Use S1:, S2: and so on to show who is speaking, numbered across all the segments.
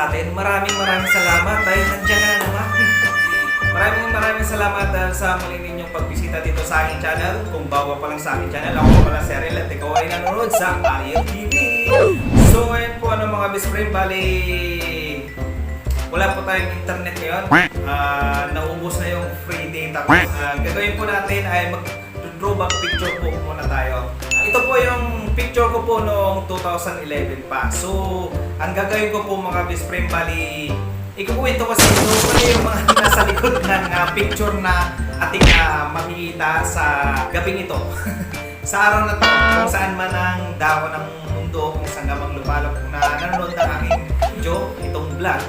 S1: sa atin. Maraming maraming salamat dahil nandiyan na naman. maraming maraming salamat dahil sa muli ninyong pagbisita dito sa aking channel. Kung bago pa lang sa aking channel, ako pa pala si Ariel at ikaw ay nanonood sa Ariel TV. So ayun po ano mga best friend, bali wala po tayong internet ngayon. Ah, naubos na yung free data ko. Ah, gagawin po natin ay mag-drawback picture po muna tayo. Ito po yung picture ko po noong 2011 pa. So, ang gagawin ko po mga best friend, bali, ikukwento ko sa inyo kung ano yung mga nasa likod ng ah, picture na ating ah, makikita sa gabing ito. sa araw na to, kung saan man ang dako ng mundo, kung saan ka mang lupalok na nanonood ng aking video, itong vlog,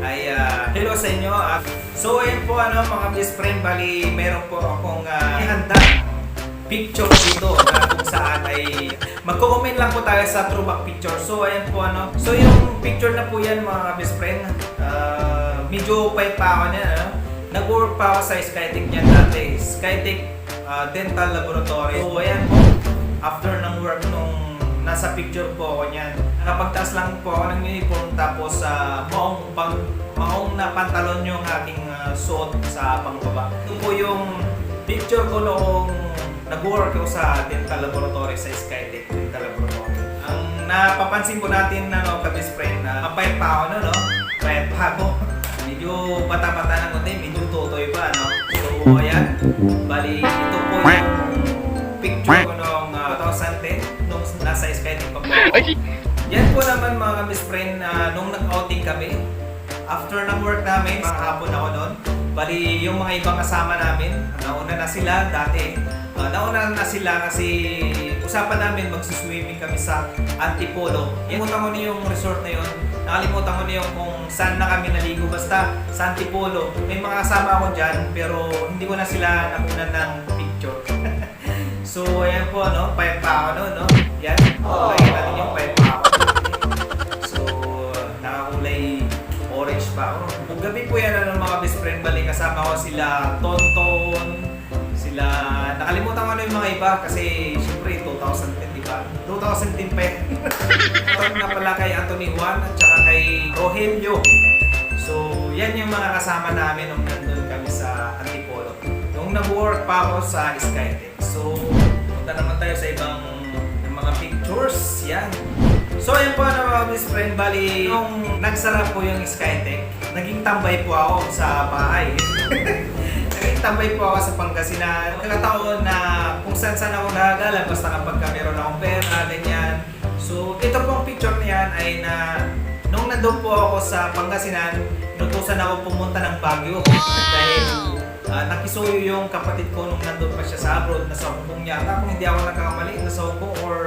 S1: ay ah, hello sa inyo. Ah, so ayun po ano mga best friend, bali meron po akong uh, ihanda picture dito na kung saan ay magko-comment lang po tayo sa throwback picture. So ayan po ano. So yung picture na po yan mga best friend. ah, medyo pay pa ako niya. Ano? Nag-work pa ako sa Skytech niyan dati. Skytech ah, Dental Laboratory. So ayan po. After ng work nung nasa picture po ako niyan. Nakapagtaas lang po ako ng uniform tapos sa maong pang maong na pantalon yung aking ah, suot sa pangbaba. Ito po yung picture ko noong nag-work ako sa dental laboratory sa Skytech Dental Laboratory. Ang napapansin po natin na no, kabis friend na mapayat pa ako no, no? Payat pa ako. Medyo bata-bata ng konti, medyo tutoy pa, no? So, ayan. Bali, ito po yung picture ko noong uh, 2010 nung nasa Skytech pa po. Yan po naman mga best friend, ah, nung nag-outing kami, after ng work namin, mga hapon ako noon, bali yung mga ibang kasama namin, nauna na sila dati. Ah, nauna na sila kasi usapan namin magsuswimming kami sa Antipolo. Nakalimutan ko na yung resort na yun. Nakalimutan ko na yung kung saan na kami naligo. Basta sa Antipolo. May mga kasama ako dyan pero hindi ko na sila nakunan ng picture. so ayan po ano, payat pa ako noon, no? Yan. Lagyan natin yung payat ako. Kung gabi po yan ano, mga best friend, bali kasama ko sila Tonton, sila, nakalimutan ko na yung mga iba kasi syempre 2010 di ba? 2010 pa yan. Tawag na pala kay Anthony Juan at saka kay Rogelio. So, yan yung mga kasama namin nung nandun kami sa Antipolo. Nung nag-work pa ako sa Skytech. So, punta naman tayo sa ibang ng mga pictures. Yan. So, ayun po na mga best friend. Bali, nung nagsara po yung Skytech, naging tambay po ako sa bahay. naging tambay po ako sa Pangasinan. Nagkataon na kung saan saan ako nagagala, basta kapag ka meron akong pera, ganyan. So, ito pong picture na yan ay na nung nandun po ako sa Pangasinan, inutusan ako pumunta ng Baguio. Dahil ah, nakisuyo yung kapatid ko nung nandun pa siya sa abroad, nasa Hong Kong yata. Kung hindi ako nagkakamali, nasa Hong Kong or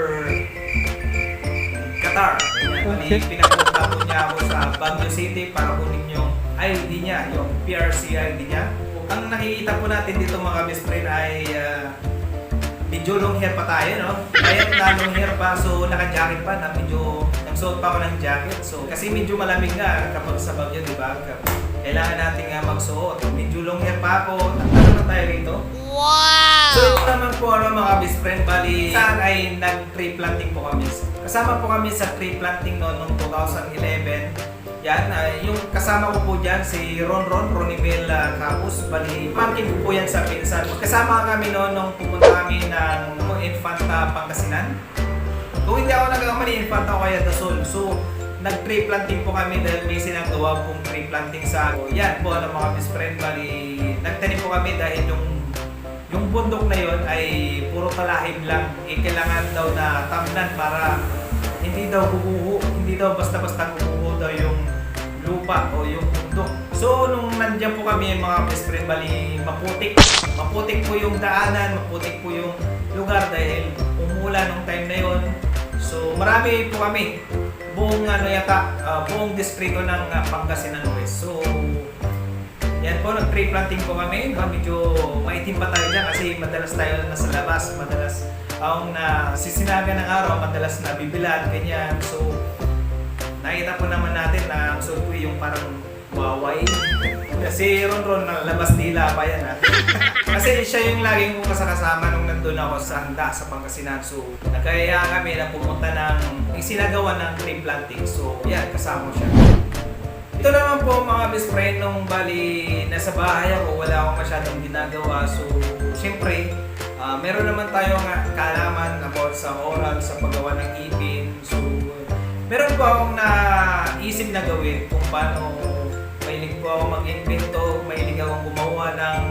S1: Qatar. Bali, pinapunta po niya ako sa Baguio City para kunin yung ID niya, yung PRC ID niya. Ang nakikita po natin dito mga best friend ay ah, medyo long hair pa tayo, no? Kahit na long hair pa, so naka-jacket pa na medyo nagsuot pa ako ng jacket. So, kasi medyo malamig nga kapag sa Baguio, di ba? Kailangan natin nga magsuot. Medyo long hair pa ako. Ano na tayo rito? So ito naman po ano mga best friend, bali saan ay nag-tree planting po kami. Kasama po kami sa tree planting noon noong 2011. Yan, ah, yung kasama ko po dyan si Ron Ron, Ronibel uh, Capus. Bali, planting ko po yan sa pinsan. Kasama kami noon nung pumunta kami ng Infanta, Pangasinan. Kung hindi ako nagkakamali, Infanta o kaya Dasol. So, nag-tree planting po kami dahil may sinagawa pong tree planting sa so, Yan po ano mga best friend, bali nagtanim po kami dahil yung bundok na yon ay puro talahib lang. Eh, kailangan daw na tamnan para hindi daw guguho, hindi daw basta-basta guguho daw yung lupa o yung bundok. So, nung nandiyan po kami mga best friend, bali maputik. Maputik po yung daanan, maputik po yung lugar dahil umula nung time na yon. So, marami po kami. Buong ano yata, ah, buong distrito ng uh, Pangasinan West. So, yan po, nag-tree planting po kami. Ba, medyo maitim pa tayo dyan kasi madalas tayo nasa labas. Madalas ang na sisinaga ng araw, madalas na bibilad, ganyan. So, nakita po naman natin na ang suot ko yung parang waway. Kasi Ron Ron, labas dila pa yan ha. Kasi siya yung laging kong kasakasama nung nandun ako sa handa sa Pangasinan. So, nagkaya kami na pumunta ng isinagawa ng tree planting. So, yan, kasama siya. Ito naman po mga best friend, nung bali nasa bahay ako, wala akong masyadong ginagawa. So, siyempre, ah, meron naman tayong kaalaman about sa oral, sa paggawa ng ipin. So, meron po akong naisip na gawin kung paano mahilig po ako mag-invento, mahilig akong gumawa ng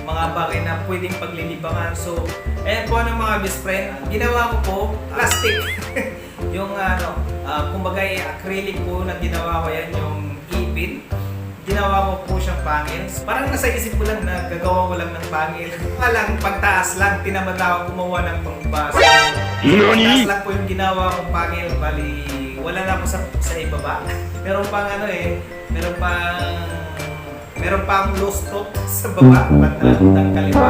S1: mga bagay na pwedeng paglilibangan. So, ayan po ng mga best friend. Ginawa ko po, plastic. yung ano, uh, kumbaga eh, acrylic po na ginawa ko yan, yung ipin. Ginawa ko po siyang pangil. Parang nasa isip ko lang na gagawa ko lang ng pangil. Kaya lang, pagtaas lang, tinamad ako gumawa ng pangbaso. Pagtaas lang po yung ginawa kong pangil. Bali, wala na po sa, sa ibaba. meron pang ano eh, meron pang meron pang low stop sa baba, banda ng kaliwa.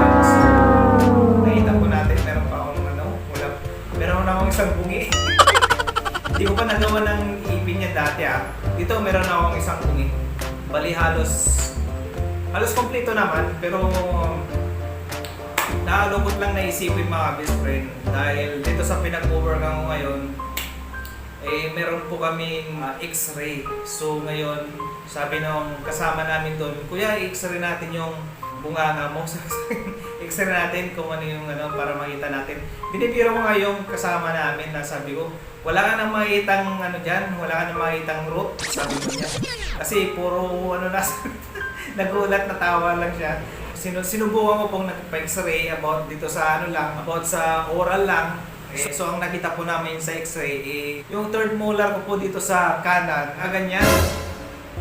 S1: So, nakita po natin, meron pa akong ano, wala, meron na akong isang bungi. Hindi ko pa nagawa ng ipin niya dati ah. Dito meron na akong isang bungi. Bali halos, halos kompleto naman, pero nakalungkot lang naisipin mga best friend dahil dito sa pinag-work ako ngayon eh meron po kaming uh, x-ray. So ngayon, sabi nung kasama namin doon, Kuya, x-ray natin yung bunganga mo. x-ray natin kung ano yung ano para makita natin. Binibiro ko nga yung kasama namin na sabi ko, wala ka nang makitang ano dyan, wala ka nang makitang root. Sabi ko niya. Kasi puro ano na, nagulat na tawa lang siya. Sinu sinubukan ko pong nagpa-x-ray about dito sa ano lang, about sa oral lang. Eh, so ang nakita po namin sa x-ray, eh, yung third molar ko po dito sa kanan, ah ganyan.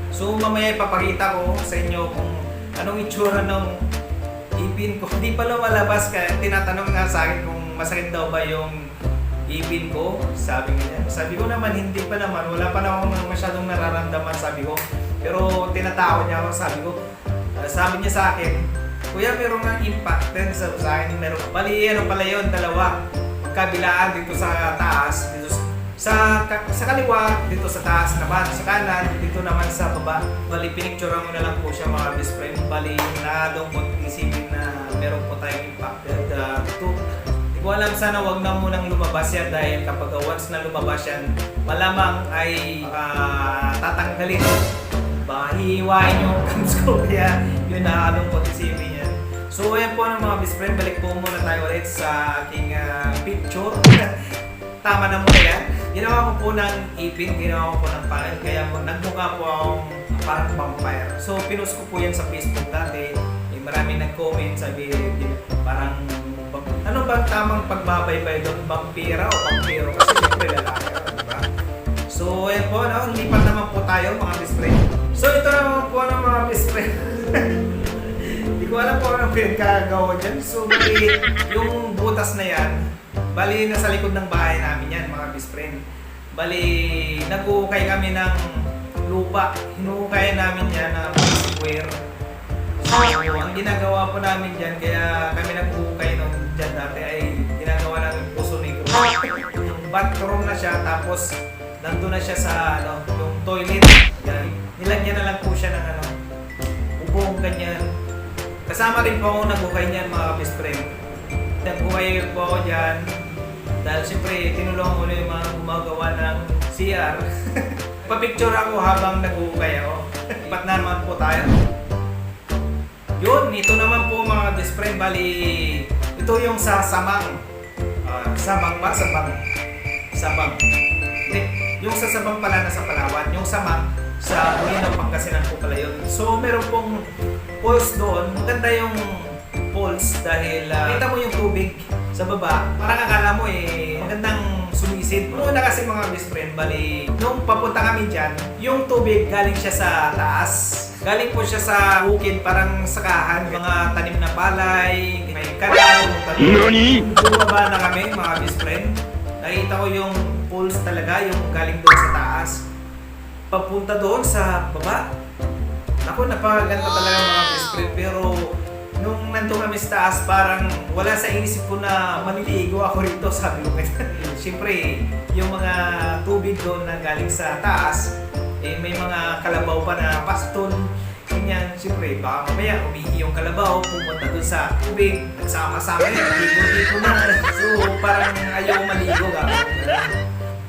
S1: So mamaya ipapakita ko sa inyo kung anong itsura ng ipin ko. Hindi pa lumalabas kaya tinatanong nga sa akin kung masakit daw ba yung ipin ko. Sabi niya. Sabi ko naman hindi pa naman. Wala pa na akong masyadong nararamdaman sabi ko. Pero tinatawag niya ako sabi ko. ah, sabi niya sa akin, Kuya, meron nga impact din sa, sa akin. Meron, bali, ano pala yun, dalawa. Kabilaan dito sa taas, dito sa, sa, sa kaliwa, dito sa taas naman, sa kanan, dito naman sa baba. Bali, pinicture mo na lang po siya mga best friend. Bali, nakadungkot isipin na meron po tayong impact. And, uh, to, Hindi ko alam sana wag na munang lumabas yan dahil kapag once na lumabas yan, malamang ay ah, tatanggalin. Baka hihiwain yung gums ko kaya yun nakalungkot isipin yan. So ayan po ng mga best friend, balik po muna tayo ulit sa aking ah, picture. Tama na muna yan. Ginawa ko po ng ipin, ginawa ko po ng panel, kaya po, nagmukha po akong parang vampire. So pinost ko po yan sa Facebook dati. Eh, marami nag-comment, sabi, parang ano bang tamang pagbabaybay doon? Vampira o vampiro? Kasi siyempre lalaki, di ba? So, ayan po, no? lipat naman po tayo mga best friend. So, ito naman po ng mga best friend. Hindi ko alam po anong pinagkagawa dyan. So, bali, yung butas na yan, bali, nasa likod ng bahay namin yan, mga best friend. Bali, nag-uukay kami ng lupa. Hinuukay namin yan ng square. So, ang ginagawa po namin dyan, kaya kami nag-uukay nung dyan dati ay ginagawa namin puso negro. Yung bathroom na siya, tapos nandun na siya sa ano, yung toilet. Yan. Nilagyan na lang po siya ng ano, bubong ganyan. Kasama rin po ako nag-ukay niyan mga best friend. Nag-ukay po ako dyan. Dahil siyempre, tinulungan ko na yung mga gumagawa ng CR. Papicture ako habang nag-ukay ako. Ipat na naman po tayo. Yun, ito naman po mga friend. Bali, ito yung sa Samang. Ah, Samang ba? Sabang. Sabang. Hindi, yung sa Sabang pala nasa Palawan. Yung Samang, sa Bulinaw, Pangasinan po pala yun. So, meron pong pools doon. Maganda yung pools dahil ah, kita mo yung tubig sa baba. Parang akala mo eh, magandang sumisid. Noon na kasi mga best friend, bali, nung papunta kami dyan, yung tubig galing siya sa taas. Galing po siya sa bukid, parang sakahan, mga tanim na palay, may kanal, tanim. Bumaba na kami, mga best friend. Nakita ko yung pools talaga, yung galing doon sa taas. Papunta doon sa baba. Ako, napakaganda talaga mga best friend. Pero nung nandun kami sa taas, parang wala sa isip ko na maliligo ako rito, sabi ko. Siyempre, yung mga tubig doon na galing sa taas, eh, may mga kalabaw pa na paston. Ganyan, siyempre, baka mamaya umihi yung kalabaw, pumunta doon sa tubig, nagsama-sama yun, ligo-ligo na. So, parang ayaw maligo ka.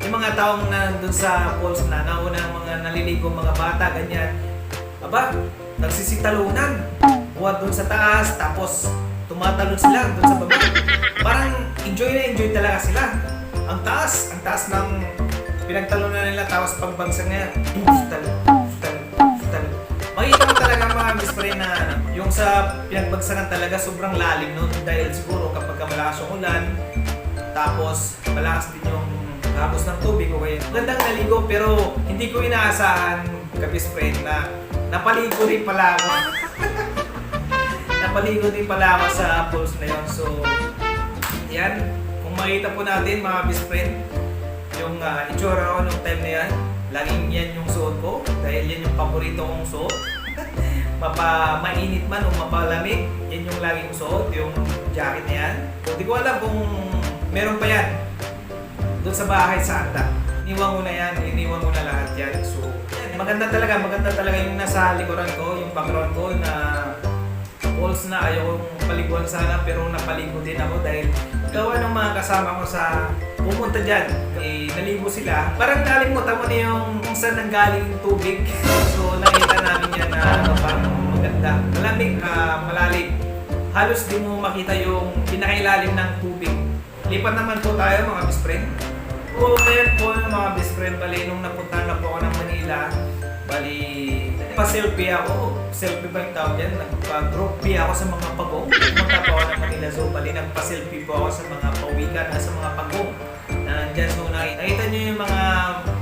S1: Yung mga taong nandun sa falls na nauna mga naliligo mga bata, ganyan. Aba, nagsisitalunan. Buhat dun sa taas, tapos tumatalon sila dun sa baba. Parang enjoy na enjoy talaga sila. Ang taas, ang taas ng pinagtalunan nila, tapos pagbagsak niya, talon, talon, talon. Makikita mo talaga mga friend na yung sa pinagbagsakan talaga sobrang lalim nun dahil siguro kapag ka malakas yung ulan, tapos malakas din yung hapos ng tubig o kaya gandang naligo pero hindi ko inaasahan ka best friend na napaligo rin pala ako. napaligo din pala ako sa falls na yun. So, yan. Kung makita po natin mga best friend, yung uh, itsura ko nung time na yan, laging yan yung suot ko dahil yan yung paborito kong suot. Mapa mainit man o mapalamig, yan yung laging suot, yung jacket na yan. Hindi ko alam kung meron pa yan doon sa bahay sa Anda. Iniwan ko na yan, iniwan ko na lahat yan. So, yan, maganda talaga, maganda talaga yung nasa likuran ko, yung background ko na falls na ayaw kong paliguan sana pero napaligo din ako dahil gawa ng mga kasama ko sa pumunta dyan. Eh, naligo sila. Parang nalimutan mo na yung kung saan nanggaling yung tubig. so nakita namin yan na ano, parang maganda. Malamig, ah, malalim. Halos di mo makita yung pinakailalim ng tubig. Lipat naman po tayo mga best friend. So, ngayon po mga best friend, bali nung napunta na po ako ng Manila, bali pa-selfie ako. Selfie ba yung tawag yan? Nagpa-group ako sa mga pagong. Pumunta po ako ng Manila Zoo, bali nagpa-selfie po ako sa mga pawikan na sa mga pagong na nandyan. So nakita, nyo yung mga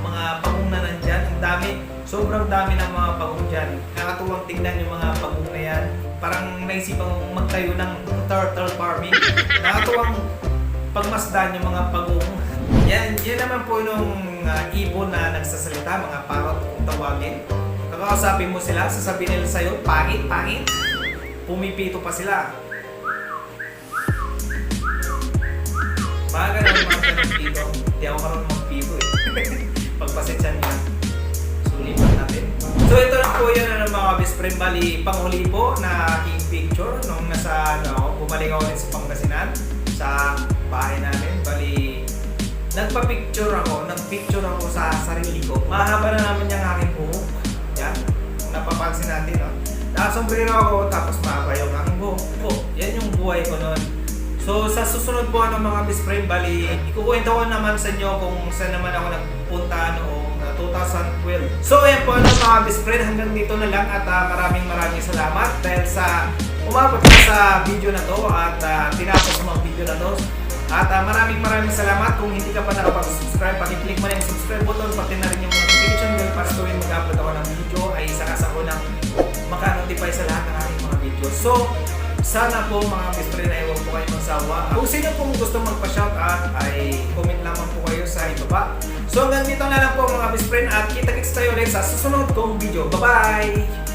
S1: mga pagong na nandyan. Ang dami, sobrang dami ng mga pagong dyan. Nakakatuwang tingnan yung mga pagong na yan. Parang naisipan kong magtayo ng turtle farming. Nakakatuwang pagmasdan yung mga pagong. Yan, yan naman po nung uh, ibon na nagsasalita, mga parot kung tawagin. Kakausapin mo sila, sasabihin nila sa'yo, pangit, pangit. Pumipito pa sila. Mga ganun mga ganun dito. Hindi ako marunong magpito eh. Pagpasensyan nyo. So, lipat natin. So, ito na po yun ano, mga best friend. Bali, panghuli po na aking picture nung nasa, ano, bumalik ako ulit sa Pangasinan sa bahay namin. Bali, nagpa-picture ako, nag-picture ako sa sarili ko. Mahaba na naman yung aking buhok. Kung napapansin natin, no? Nakasombrero ako, tapos mahaba yung aking buhok. Oh, yan yung buhay ko noon. So, sa susunod po ano mga best friend, bali, ikukwento ko naman sa inyo kung saan naman ako nagpunta noong uh, 2012. So, ayan po ano mga best friend, hanggang dito na lang at uh, maraming maraming salamat dahil sa umabot ka sa video na to at uh, tinapos mo ang video na to. At uh, maraming maraming salamat kung hindi ka pa nakapag-subscribe, pakiclick mo na yung subscribe button, pati na rin yung notification bell para tuwing mag-upload ako ng video So, sana po mga friend ay huwag po kayo magsawa. Kung sino pong gusto magpa-shoutout ay comment lamang po kayo sa ibaba. So hanggang dito na lang po mga best friend at kita-kits tayo ulit sa susunod kong video. Bye-bye!